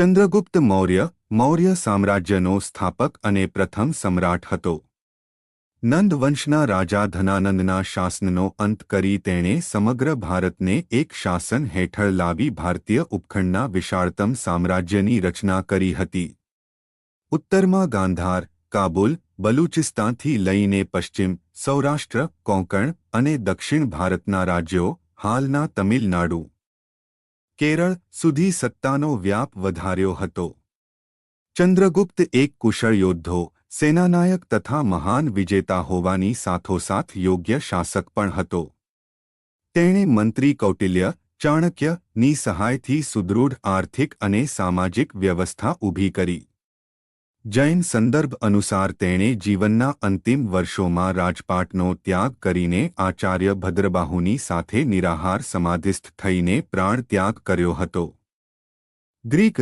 ચંદ્રગુપ્ત મૌર્ય મૌર્ય સામ્રાજ્યનો સ્થાપક અને પ્રથમ સમ્રાટ હતો. નંદવંશના રાજા ધનાનંદના શાસનનો અંત કરી તેણે સમગ્ર ભારતને એક શાસન હેઠળ લાવી ભારતીય ઉપખંડના વિશાળતમ સામ્રાજ્યની રચના કરી હતી. ઉત્તરમાં ગાંધાર, કાબુલ, બલુચિસ્તાનથી લઈને પશ્ચિમ, સૌરાષ્ટ્ર, કોંકણ અને દક્ષિણ ભારતના રાજ્યો, હાલના તમિલનાડુ. કેરળ સુધી સત્તાનો વ્યાપ વધાર્યો હતો. ચંદ્રગુપ્ત એક કુશળ યોદ્ધો, સેનાનાયક તથા મહાન વિજેતા હોવાની સાથોસાથ યોગ્ય શાસક પણ હતો. તેણે મંત્રી કૌટિલ્ય ચાણક્યની સહાયથી સુદૃઢ આર્થિક અને સામાજિક વ્યવસ્થા ઊભી કરી. જૈન સંદર્ભ અનુસાર તેણે જીવનના અંતિમ વર્ષોમાં રાજપાટનો ત્યાગ કરીને આચાર્ય ભદ્રબાહુની સાથે નિરાહાર સમાધિસ્થ થઈને પ્રાણ ત્યાગ કર્યો હતો. ગ્રીક